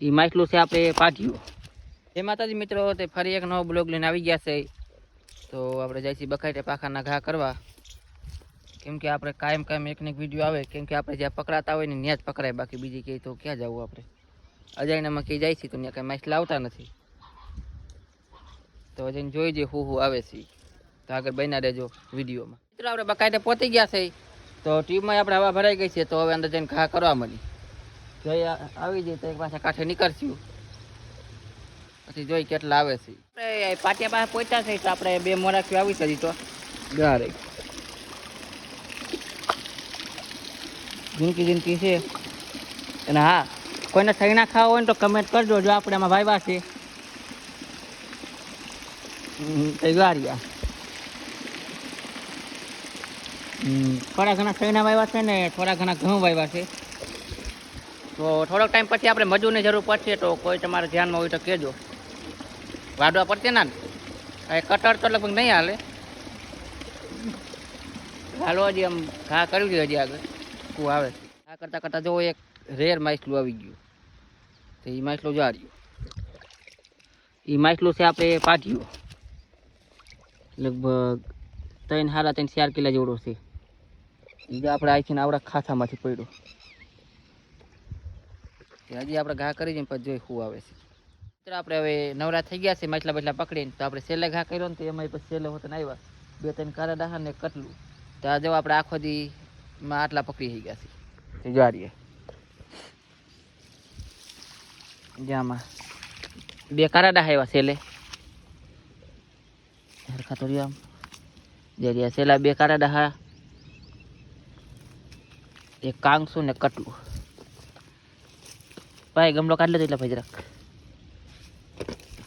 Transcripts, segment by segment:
એ માછલું છે આપણે પાટિયું. એ માતાજી મિત્રો, તે ફરી એક નવો બ્લોગ લઈને આવી ગયા છે. તો આપણે જાય છીએ બખાઈટે પાખાના ઘા કરવા. કેમ કે આપણે કાયમ કાયમ એકને એક વીડિયો આવે, કેમ કે આપણે જ્યાં પકડાતા હોય ને ત્યાં જ પકડાય, બાકી બીજી કહીએ તો ક્યાં જવું આપણે? અજાયનામાં કહી જાય છે તો ત્યાં કાંઈ માછલા આવતા નથી. તો અજયને જોઈ જે હું હું આવે છે તો આગળ બન્યા રહેજો વિડીયોમાં. મિત્રો, આપણે બકાઈટે પહોંચી ગયા છે. તો ટ્યુબમાં આપણે હવા ભરાઈ ગઈ છે, તો હવે અંદર જઈને ઘા કરવા મળી. જોઈ આવી જાય તો એક પાછા કાંઠે નીકળશું. પછી જોઈ કેટલા આવે છે. આપણે પાટિયા પાસે પહોંચ્યા છે તો આપણે બે મોરાખી આવી છે તો. ગારે. જિંદગી જિંદગી છે. અને હા કોઈને સૈના ખાવા હોય ને તો કમેન્ટ કરજો જો આપણે આમાં ભાઈવા છે. હમ, તે ગારિયા હમ, થોડા ઘણા સૈના વાવ્યા છે ને થોડા ઘણા ઘઉં વાવ્યા છે. તો થોડોક ટાઈમ પછી આપણે મજૂરની જરૂર પડશે તો કોઈ તમારે ધ્યાનમાં હોય તો કહેજો. વાડવા પડશે ના કાંઈ કટર તો લગભગ નહીં હાલે. હાલો હજી આમ ઘા કર્યું છે હજી આગળ. કું આવે? આ કરતાં કરતાં જો એક રેર માછલું આવી ગયું. તો એ માછલું જો હાર્યું એ માછલું છે આપણે પાઠ્યું લગભગ ત્રણ, સાડા ત્રણ, ચાર કિલા જેવડો છે. એ આપણે આથી આવડા ખાસામાંથી પડ્યો. હજી આપણે ઘા કરી જઈને પછી જોઈ શું આવે છે. મિત્રો, આપણે હવે નવરા થઈ ગયા છે, માછલા બાટલા પકડીને. તો આપણે સેલે ઘા કર્યો ને તો એમાં પછી સેલે હોતા આવ્યા. બે ત્રણ કારા ડાહા ને કટલું. તો આ જો આપણે આખો દી માં આટલા પકડી થઈ ગયા છે. જારીએ જ્યાંમાં બે કારા ડાહા આવ્યા સેલે હરખા તો આમ. જરિયા રહ્યા બે કારા ડાહા એક કાંગસું ને કટલું. ભાઈ, ગમલો કાઢ લેતો એટલે ભાઈ જરાક.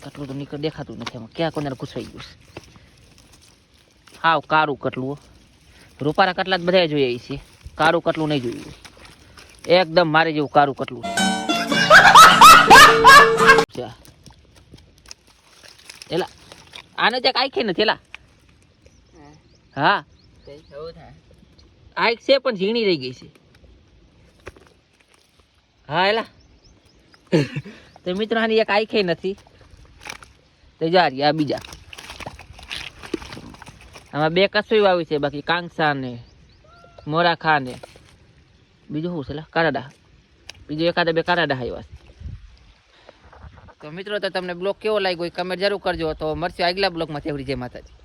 કટલું તો નીકળ દેખાતું નથી એમાં ક્યાં કોને ઘૂસવાઈ ગયું છે? હાવ કારું કટલું. રૂપારા કટલા જ બધા જોઈએ છે. કારું કટલું નહીં જોયું. એકદમ મારે જેવું કારું કટલું. એલા, આને જ્યાં આખી નથી, એલા? હા. આઈક છે પણ ઝીણી રહી ગઈ છે. હા, એલા. તો મિત્રો, આની એક આખે નથી. તો જા આ બીજા. આમાં બે કસોઈ આવી છે, બાકી કાંગસા ને મોરાખા ને બીજું શું છે? કારાડા. બીજું એકાદા બે કારાડા આવ્યા છે. તો મિત્રો, તો તમને બ્લોગ કેવો લાગ્યો કમેન્ટ જરૂર કરજો. તો મળશે આગલા બ્લોગમાં. તેવડી જય માતાજી.